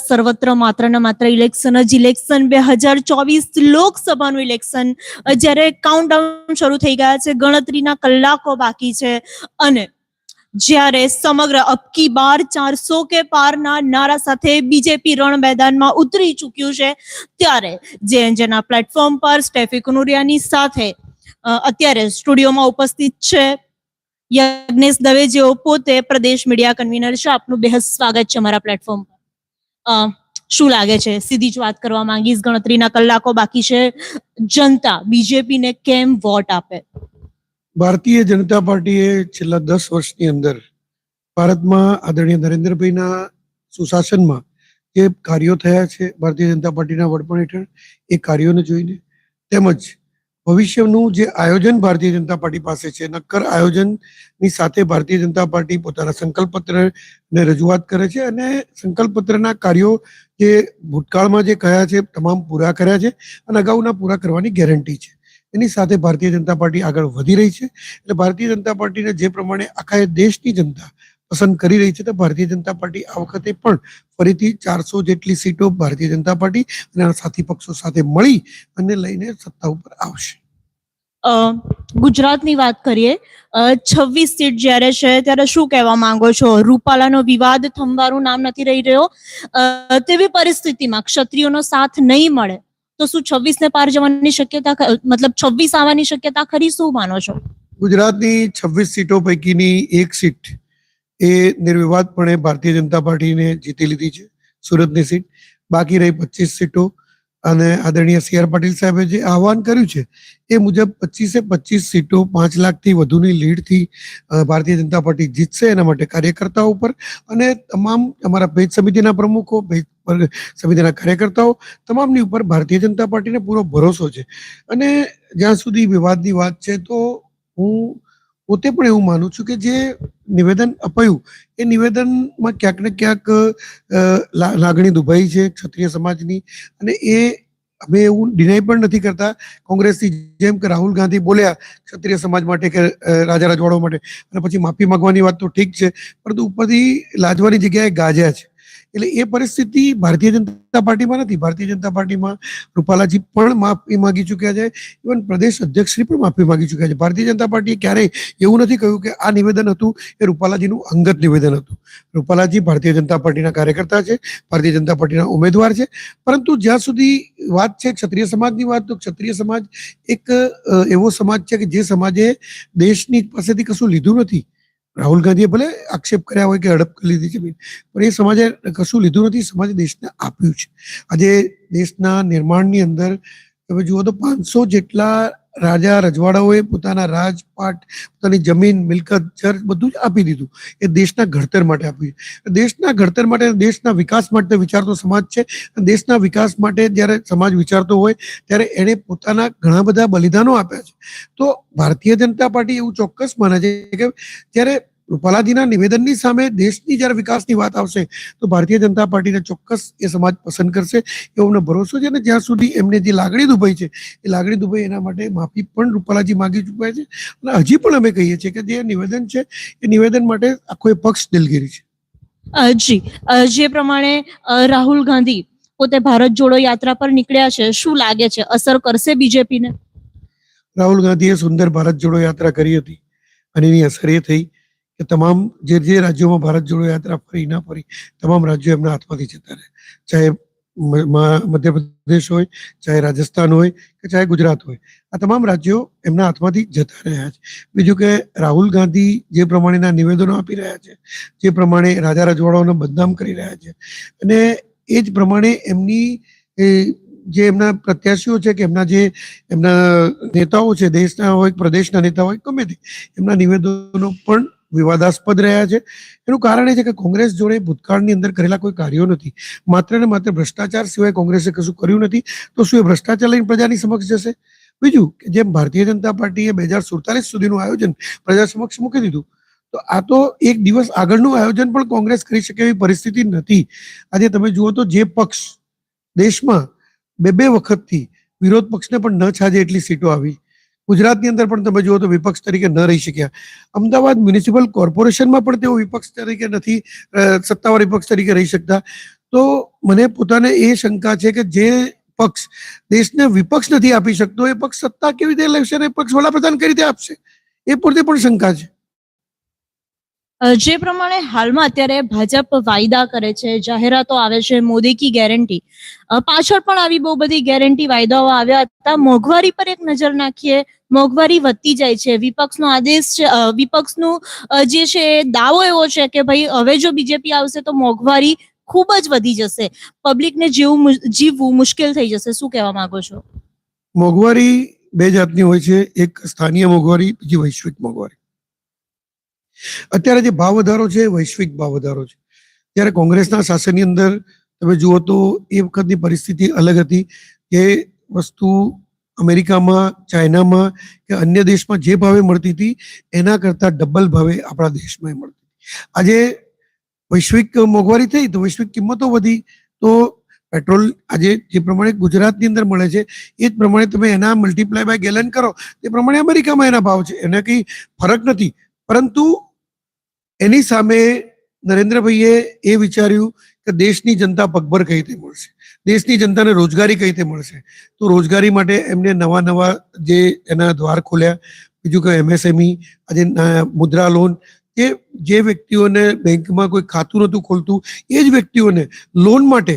સર્વત્ર, માત્ર ને માત્ર ઇલેક્શન જ ઇલેક્શન બે હજાર ચોવીસ લોકસભાનું ઇલેક્શન જ્યારે કાઉન્ટડાઉન શરૂ થઈ ગયા છે, ગણતરીના કલાકો બાકી છે. અને જ્યારે સમગ્ર અબકી બાર ચારસો કે પારના નારા સાથે બીજેપી રણ મેદાનમાં ઉતરી ચૂક્યું છે, ત્યારે જે જેના પ્લેટફોર્મ પર સ્ટેફી કુનુરિયાની સાથે અત્યારે સ્ટુડિયોમાં ઉપસ્થિત છે. યજ્ઞેશ દવે જેઓ પોતે પ્રદેશ મીડિયા કન્વીનર છે. આપનું બેહદ સ્વાગત છે અમારા પ્લેટફોર્મ પર. શું લાગે છે? સીધી જ વાત કરવા માંગીશ. ગણતરીના કલાકો બાકી છે. જનતા બીજેપીને કેમ વોટ આપે? ભારતીય જનતા પાર્ટીએ છેલ્લા દસ વર્ષની અંદર ભારતમાં આદરણીય નરેન્દ્રભાઈના સુશાસનમાં જે કાર્યો થયા છે, ભારતીય જનતા પાર્ટીના વડપણ હેઠળ, એ કાર્યોને જોઈને તેમજ ભવિષ્યનું જે આયોજન ભારતીય જનતા પાર્ટી પાસે છે, નક્કર આયોજનની સાથે ભારતીય જનતા પાર્ટી પોતાના સંકલ્પપત્રને રજૂઆત કરે છે અને સંકલ્પપત્રના કાર્યો જે ભૂતકાળમાં જે કયા છે, તમામ પૂરા કર્યા છે અને અગાઉના પૂરા કરવાની ગેરંટી છે. એની સાથે ભારતીય જનતા પાર્ટી આગળ વધી રહી છે. એટલે ભારતીય જનતા પાર્ટીને જે પ્રમાણે આખા દેશની જનતા પસંદ કરી રહી છે તો ભારતીય જનતા પાર્ટી આ વખતે પણ ફરીથી ચારસો જેટલી સીટો ભારતીય જનતા પાર્ટી અને સાથી પક્ષો સાથે મળી અને લઈને સત્તા ઉપર આવશે. અ, ગુજરાતની વાત કરીએ છવ્વીસ સીટ જ્યારે છે ત્યારે શું કહેવા માંગો છો? રૂપાલાનો વિવાદ થંભારું નામ નથી રહી રહ્યો. તેવી પરિસ્થિતિમાં ક્ષત્રિયોનો સાથ નહીં મળે તો શું છવ્વીસ ને પાર જવાની શક્યતા મતલબ છવ્વીસ આવવાની શક્યતા ખરી? શું માનો છો? ગુજરાતની છવ્વીસ સીટો પૈકીની એક સીટ એ નિર્વિવાદપણે ભારતીય જનતા પાર્ટીને જીતી લીધી છે, સુરતની સીટ. બાકી રહી પચીસ સીટો. અને આદરણીય સી આર પાટીલ સાહેબે જે આહવાન કર્યું છે, એ મુજબ પચીસે પચીસ સીટો પાંચ લાખથી વધુની લીડથી ભારતીય જનતા પાર્ટી જીતશે એના માટે કાર્યકર્તાઓ ઉપર. અને તમામ અમારા પેજ સમિતિના પ્રમુખો પેજ સમિતિના કાર્યકર્તાઓ, તમામની ઉપર ભારતીય જનતા પાર્ટીને પૂરો ભરોસો છે. અને જ્યાં સુધી વિવાદની વાત છે, તો હું પોતે પણ એવું માનું છું કે જે નિવેદન અપાયું, એ નિવેદનમાં ક્યાંક ને ક્યાંક લાગણી દુભાઈ છે ક્ષત્રિય સમાજની અને એ અમે એવું ડિનાય પણ નથી કરતા. કોંગ્રેસથી જેમ કે રાહુલ ગાંધી બોલ્યા ક્ષત્રિય સમાજ માટે કે રાજા રજવાડો માટે. અને પછી માફી માંગવાની વાત તો ઠીક છે, પરંતુ ઉપરથી લાજવાની જગ્યાએ ગાજ્યા છે. એટલે એ પરિસ્થિતિ ભારતીય જનતા પાર્ટીમાં નથી. ભારતીય જનતા પાર્ટીમાં રૂપાલાજી પણ માફી માંગી ચૂક્યા છે. ઇવન પ્રદેશ અધ્યક્ષશ્રી પણ માફી માંગી ચૂક્યા છે. ભારતીય જનતા પાર્ટીએ ક્યારેય એવું નથી કહ્યું કે આ નિવેદન હતું એ રૂપાલાજીનું અંગત નિવેદન હતું. રૂપાલાજી ભારતીય જનતા પાર્ટીના કાર્યકર્તા છે, ભારતીય જનતા પાર્ટીના ઉમેદવાર છે. પરંતુ જ્યાં સુધી વાત છે ક્ષત્રિય સમાજની વાત, તો ક્ષત્રિય સમાજ એક એવો સમાજ છે કે જે સમાજે દેશની પાસેથી કશું લીધું નથી. રાહુલ ગાંધીએ ભલે આક્ષેપ કર્યા હોય કે હડપ કરી લીધી જમીન પણ એ સમાજે કશું લીધું નથી સમાજે દેશને આપ્યું છે. આજે દેશના નિર્માણની અંદર તમે જુઓ તો પાંચસો જેટલા રાજા રજવાડાઓએ પોતાના રાજપાટ, પોતાની જમીન, મિલકત ચર્ચ બધું જ આપી દીધું. એ દેશના ઘડતર માટે આપ્યું દેશના ઘડતર માટે, દેશના વિકાસ માટે વિચારતો સમાજ છે. દેશના વિકાસ માટે જ્યારે સમાજ વિચારતો હોય, ત્યારે એણે પોતાના ઘણા બધા બલિદાનો આપ્યા છે. તો ભારતીય જનતા પાર્ટી એવું ચોક્કસ માને છે કે જ્યારે રૂપાલાજીના નિવેદનની સામે દેશની જ્યારે વિકાસની વાત આવશે તો ભારતીય જનતા પાર્ટીને ચોક્કસ એ સમાજ પસંદ કરશે એવો અમને ભરોસો છે અને જ્યાં સુધી એમને જે લાગણી દુભાઈ છે એ લાગણી દુભાઈ એના માટે માફી પણ રૂપાલાજી માંગી ચૂક્યા છે અને હજી પણ અમે કહીએ છીએ કે જે નિવેદન છે એ નિવેદન માટે આખો એ પક્ષ દિલગીરી છે. જી. જે પ્રમાણે રાહુલ ગાંધી પોતે ભારત જોડો યાત્રા પર નીકળ્યા છે શું લાગે છે? અસર કરશે બીજેપીને? રાહુલ ગાંધીએ સુંદર ભારત જોડો યાત્રા કરી હતી અને એની અસર એ થઈ કે તમામ જે જે રાજ્યોમાં ભારત જોડો યાત્રા ફરી ના ફરી, તમામ રાજ્યો એમના હાથમાંથી જતા રહે. ચાહે મધ્યપ્રદેશ હોય, ચાહે રાજસ્થાન હોય, કે ચાહે ગુજરાત હોય, આ તમામ રાજ્યો એમના હાથમાંથી જતા રહ્યા છે. બીજું કે રાહુલ ગાંધી જે પ્રમાણેના નિવેદનો આપી રહ્યા છે, જે પ્રમાણે રાજા રજવાડાઓને બદનામ કરી રહ્યા છે, અને એ જ પ્રમાણે એમની જે એમના પ્રત્યાશીઓ છે કે એમના જે એમના નેતાઓ છે, દેશના હોય પ્રદેશના નેતા હોય, ગમે તે, એમના નિવેદનો પણ વિવાદાસ્પદ રહ્યા છે. એનું કારણ એ છે કે કોંગ્રેસ જોડે ભૂતકાળની અંદર કરેલા કોઈ કાર્યો નથી. માત્ર ને માત્ર ભ્રષ્ટાચાર સિવાય કોંગ્રેસે કશું કર્યું નથી. તો શું એ ભ્રષ્ટાચાર લઈને પ્રજાની સમક્ષ જશે? બીજું કે જેમ ભારતીય જનતા પાર્ટીએ બે હજાર સુડતાલીસ સુધીનું આયોજન પ્રજા સમક્ષ મૂકી દીધું, તો આ તો એક દિવસ આગળનું આયોજન પણ કોંગ્રેસ કરી શકે એવી પરિસ્થિતિ નથી. આજે તમે જુઓ તો જે પક્ષ દેશમાં બે બે વખતથી વિરોધ પક્ષને પણ ન છાજે એટલી સીટો આવી. ગુજરાતની અંદર પણ તમે જુઓ તો વિપક્ષ તરીકે ન રહી શક્યા. અમદાવાદ મ્યુનિસિપલ કોર્પોરેશનમાં પણ તેઓ વિપક્ષ તરીકે નથી સત્તાવાર વિપક્ષ તરીકે રહી શકતા. તો મને પોતાને એ શંકા છે કે જે પક્ષ દેશને વિપક્ષ નથી આપી શકતો, એ પક્ષ સત્તા કેવી રીતે લેશે અને પક્ષ વડાપ્રધાન કઈ રીતે આપશે? એ પોતે પણ શંકા છે. જે પ્રમાણે હાલમાં અત્યારે ભાજપ વાયદા કરે છે, જાહેરાતો આવે છે, મોદી કી ગેરંટી. પાછળ પણ આવી બહુ બધી ગેરંટી વાયદાઓ આવ્યા હતા. મોંઘવારી પર એક નજર નાખીએ, મોંઘવારી વધતી જાય છે. વિપક્ષનો આદેશ છે વિપક્ષનું જે છે દાવો એવો છે કે ભાઈ હવે જો બીજેપી આવશે તો મોંઘવારી ખૂબ જ વધી જશે. પબ્લિકને જીવવું જીવવું મુશ્કેલ થઈ જશે. શું કહેવા માંગો છો? મોંઘવારી બે જાતની હોય છે. એક સ્થાનીય મોંઘવારી, બીજી વૈશ્વિક મોંઘવારી. અત્યારે જે ભાવ વધારો છે વૈશ્વિક ભાવ વધારો છે. ત્યારે કોંગ્રેસના શાસનની અંદર તમે જુઓ તો એ વખતની પરિસ્થિતિ અલગ હતી કે વસ્તુ અમેરિકામાં, ચાઇનામાં કે અન્ય દેશમાં જે ભાવે મળતી હતી, એના કરતાં ડબલ ભાવે આપણા દેશમાં મળતી હતી. આજે વૈશ્વિક મોંઘવારી થઈ તો વૈશ્વિક કિંમતો વધી તો પેટ્રોલ આજે જે પ્રમાણે ગુજરાતની અંદર મળે છે, એ જ પ્રમાણે તમે એના મલ્ટીપ્લાય બાય ગેલન કરો, તે પ્રમાણે અમેરિકામાં એના ભાવ છે. એને કંઈ ફરક નથી. પરંતુ એની સામે નરેન્દ્રભાઈએ એ વિચાર્યું કે દેશની જનતા પગભર કઈ રીતે મળશે? દેશની જનતાને રોજગારી કઈ રીતે મળશે? તો રોજગારી માટે એમને નવા નવા જે એના દ્વાર ખોલ્યા, બીજું કે એમએસએમઈ, આજે મુદ્રા લોન એ જે વ્યક્તિઓને બેંકમાં કોઈ ખાતું નહોતું ખોલતું, એ જ વ્યક્તિઓને લોન માટે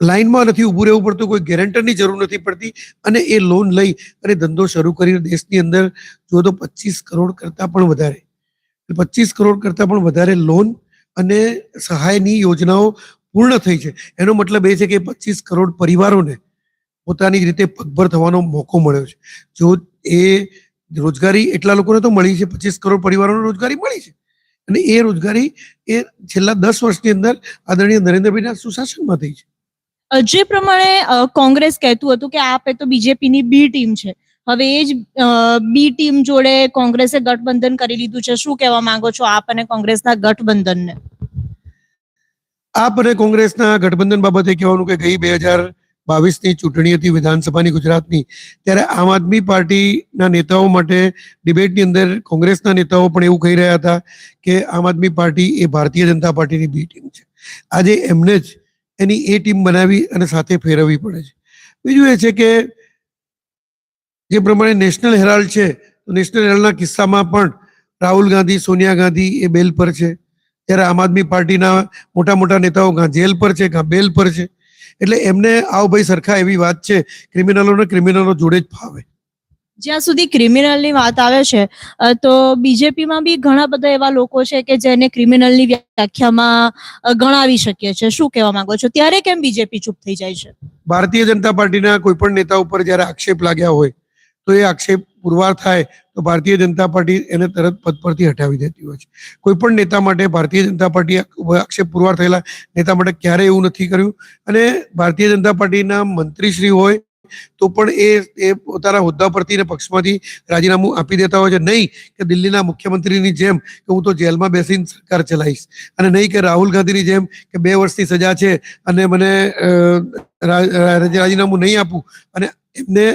લાઇનમાં નથી ઊભું રહેવું પડતું, કોઈ ગેરંટરની જરૂર નથી પડતી, અને એ લોન લઈ અને ધંધો શરૂ કરીને દેશની અંદર જો તો પચીસ કરોડ કરતાં પણ વધારે પચીસ કરોડ કરતાં પણ વધારે લોન અને સહાયની યોજનાઓ પૂર્ણ થઈ છે. એનો મતલબ એ છે કે પચીસ કરોડ પરિવારોને પોતાની રીતે પગભર થવાનો મોકો મળ્યો છે. જો એ રોજગારી એટલા લોકોને તો મળી છે, પચીસ કરોડ પરિવારોને રોજગારી મળી છે. અને એ રોજગારી એ છેલ્લા દસ વર્ષની અંદર આદરણીય નરેન્દ્રભાઈના સુશાસનમાં થઈ છે. જે પ્રમાણે કોંગ્રેસ કહેતું હતું કે આપ એ તો બીજેપીની બી ટીમ છે. હવે એ જ બી ટીમ જોડે કોંગ્રેસે ગઠબંધન કરી લીધું છે. શું કહેવા માંગો છો આપ અને કોંગ્રેસના ગઠબંધનને? આપ અને કોંગ્રેસના ગઠબંધન બાબતે કહેવાનું કે ગઈ બે હજાર બાવીસની ચૂંટણી હતી વિધાનસભાની ગુજરાતની, ત્યારે આમ આદમી પાર્ટીના નેતાઓ માટે ડિબેટની અંદર કોંગ્રેસના નેતાઓ પણ એવું કહી રહ્યા હતા કે આમ આદમી પાર્ટી એ ભારતીય જનતા પાર્ટીની બી ટીમ છે. આજે એમને જ એની એ ટીમ બનાવી અને સાથે ફેરવવી પડે છે. બીજું એ છે કે જે પ્રમાણે નેશનલ હેરાલ્ડ છે તો નેશનલ હેરાલ્ડના કિસ્સામાં પણ રાહુલ ગાંધી સોનિયા ગાંધી એ બેલ પર છે. ત્યારે આમ આદમી પાર્ટીના મોટા મોટા નેતાઓ કાં જેલ પર છે કાં બેલ પર છે. એટલે એમને આવ ભાઈ સરખા એવી વાત છે ક્રિમિનલોને ક્રિમિનલો જોડે જ ફાવે. જ્યાં સુધી ક્રિમિનલની વાત આવે છે તો બીજેપીમાં બી ઘણા બધા એવા લોકો છે કે જેને ક્રિમિનલની વ્યાખ્યામાં ગણાવી શકીએ છે શું કહેવા માંગો છો? ત્યારે કેમ બીજેપી ચૂપ થઈ જાય છે? ભારતીય જનતા પાર્ટીના કોઈ પણ નેતા ઉપર જ્યારે આક્ષેપ લાગ્યા હોય તો એ આક્ષેપ પુરવાર થાય તો ભારતીય જનતા પાર્ટી એને તરત પદ પરથી હટાવી દેતી હોય છે. કોઈ પણ નેતા માટે ભારતીય જનતા પાર્ટી આક્ષેપ પુરવાર થયેલા નેતા માટે ક્યારેય એવું નથી કર્યું. અને ભારતીય જનતા પાર્ટીના મંત્રીશ્રી હોય તો પણ એ એ પોતાના હોદ્દા પરથી ને પક્ષમાંથી રાજીનામું આપી દેતા હોય છે. નહીં કે દિલ્હીના મુખ્યમંત્રીની જેમ કે હું તો જેલમાં બેસીને સરકાર ચલાવીશ. અને નહીં કે રાહુલ ગાંધીની જેમ કે બે વર્ષની સજા છે અને મને રાજીનામું નહીં આપું. અને એમને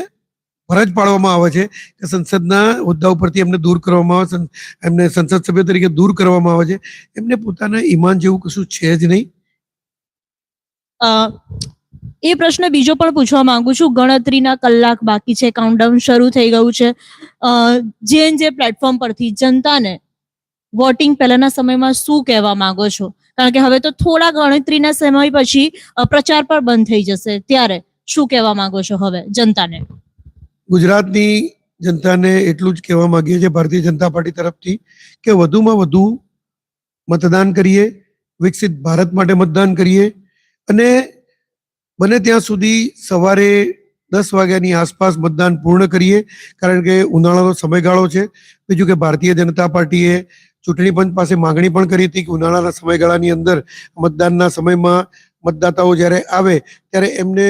ફરજ પાડવામાં આવે છે કે સંસદના હોદ્દા ઉપરથી એમને દૂર કરવામાં આવે એમને સંસદ સભ્ય તરીકે દૂર કરવામાં આવે છે. એમને પોતાના ઈમાન જેવું કશું છે જ નહીં? એ પ્રશ્ન બીજો પણ પૂછવા માંગુ છું. ગણતરીના કલાક બાકી છે. કાઉન્ટડાઉન શરૂ થઈ ગયું છે. જે જે પ્લેટફોર્મ પરથી જનતાને વોટિંગ પહેલાના સમયમાં શું કહેવા માંગો છો? કારણ કે હવે તો થોડા ગણતરીના સમય પછી પ્રચાર પણ બંધ થઈ જશે. ત્યારે શું કહેવા માંગો છો હવે જનતાને? ગુજરાતની જનતાને એટલું જ કહેવા માંગીએ છીએ, ભારતીય જનતા પાર્ટી તરફથી, કે વધુમાં વધુ મતદાન કરીએ, વિકસિત ભારત માટે મતદાન કરીએ. અને બને ત્યાં સુધી સવારે દસ વાગ્યાની આસપાસ મતદાન પૂર્ણ કરીએ, કારણ કે ઉનાળાનો સમયગાળો છે. બીજું કે ભારતીય જનતા પાર્ટીએ ચૂંટણી પંચ પાસે માંગણી પણ કરી હતી કે ઉનાળાના સમયગાળાની અંદર મતદાનના સમયમાં મતદાતાઓ જ્યારે આવે, ત્યારે એમને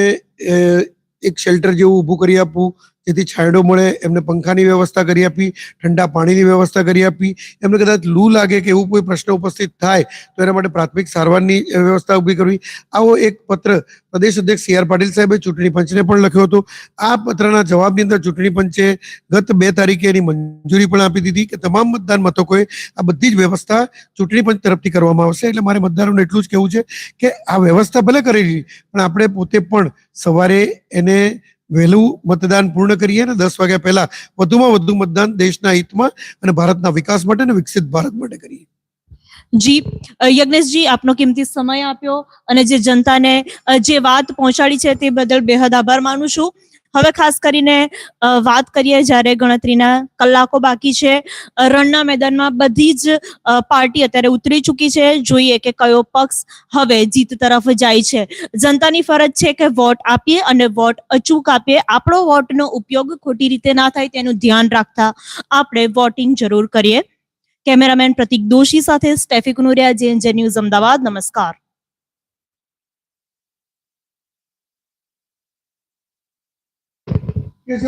એક શેલ્ટર જેવું ઊભું કરી આપવું જેથી છાંયડો મળે, એમને પંખાની વ્યવસ્થા કરી આપી, ઠંડા પાણીની વ્યવસ્થા કરી આપી. એમને કદાચ લૂ લાગે કે એવું કોઈ પ્રશ્ન ઉપસ્થિત થાય, તો એના માટે પ્રાથમિક સારવારની વ્યવસ્થા ઊભી કરવી. આવો એક પત્ર પ્રદેશ અધ્યક્ષ સી આર પાટીલ સાહેબે ચૂંટણી પંચને પણ લખ્યો હતો. આ પત્રના જવાબની અંદર ચૂંટણી પંચે ગત બે તારીખે એની મંજૂરી પણ આપી દીધી કે તમામ મતદાન મથકોએ આ બધી જ વ્યવસ્થા ચૂંટણી પંચ તરફથી કરવામાં આવશે. એટલે મારે મતદારોને એટલું જ કહેવું છે કે આ વ્યવસ્થા ભલે કરેલી, પણ આપણે પોતે પણ સવારે એને વહેલું મતદાન પૂર્ણ કરીએ અને દસ વાગ્યા પહેલા વધુમાં વધુ મતદાન દેશના હિતમાં અને ભારતના વિકાસ માટે અને વિકસિત ભારત માટે કરીએ. જી યજ્ઞેશજી, આપનો કિંમતી સમય આપ્યો અને જે જનતાને જે વાત પહોંચાડી છે તે બદલ બેહદ આભાર માનું છું. હવે ખાસ કરીને વાત કરીએ જ્યારે ગણતરીના કલાકો બાકી છે રણના મેદાનમાં બધી જ પાર્ટી અત્યારે ઉતરી ચૂકી છે. જોઈએ કે કયો પક્ષ હવે જીત તરફ જાય છે. જનતાની ફરજ છે કે વોટ આપીએ અને વોટ અચૂક આપીએ. આપણો વોટનો ઉપયોગ ખોટી રીતે ના થાય તેનું ધ્યાન રાખતા આપણે વોટિંગ જરૂર કરીએ. કેમેરામેન પ્રતિક દોશી સાથે સ્ટેફી કુનુરિયા જે ન્યૂઝ અમદાવાદ. નમસ્કાર. is